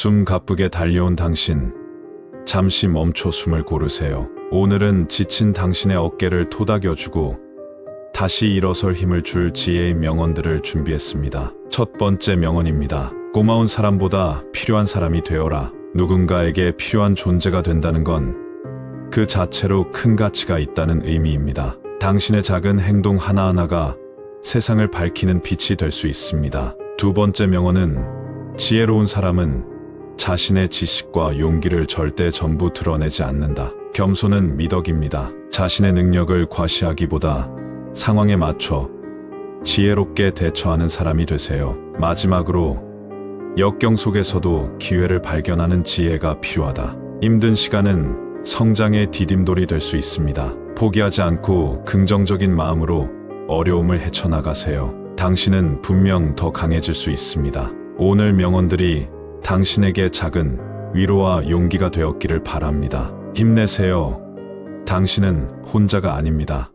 숨 가쁘게 달려온 당신. 잠시 멈춰 숨을 고르세요. 오늘은 지친 당신의 어깨를 토닥여주고 다시 일어설 힘을 줄 지혜의 명언들을 준비했습니다. 첫 번째 명언입니다. 고마운 사람보다 필요한 사람이 되어라. 누군가에게 필요한 존재가 된다는 건 그 자체로 큰 가치가 있다는 의미입니다. 당신의 작은 행동 하나하나가 세상을 밝히는 빛이 될 수 있습니다. 두 번째 명언은 지혜로운 사람은 자신의 지식과 용기를 절대 전부 드러내지 않는다. 겸손은 미덕입니다. 자신의 능력을 과시하기보다 상황에 맞춰 지혜롭게 대처하는 사람이 되세요. 마지막으로 역경 속에서도 기회를 발견하는 지혜가 필요하다. 힘든 시간은 성장의 디딤돌이 될 수 있습니다. 포기하지 않고 긍정적인 마음으로 어려움을 헤쳐나가세요. 당신은 분명 더 강해질 수 있습니다. 오늘 명언들이 당신에게 작은 위로와 용기가 되었기를 바랍니다. 힘내세요. 당신은 혼자가 아닙니다.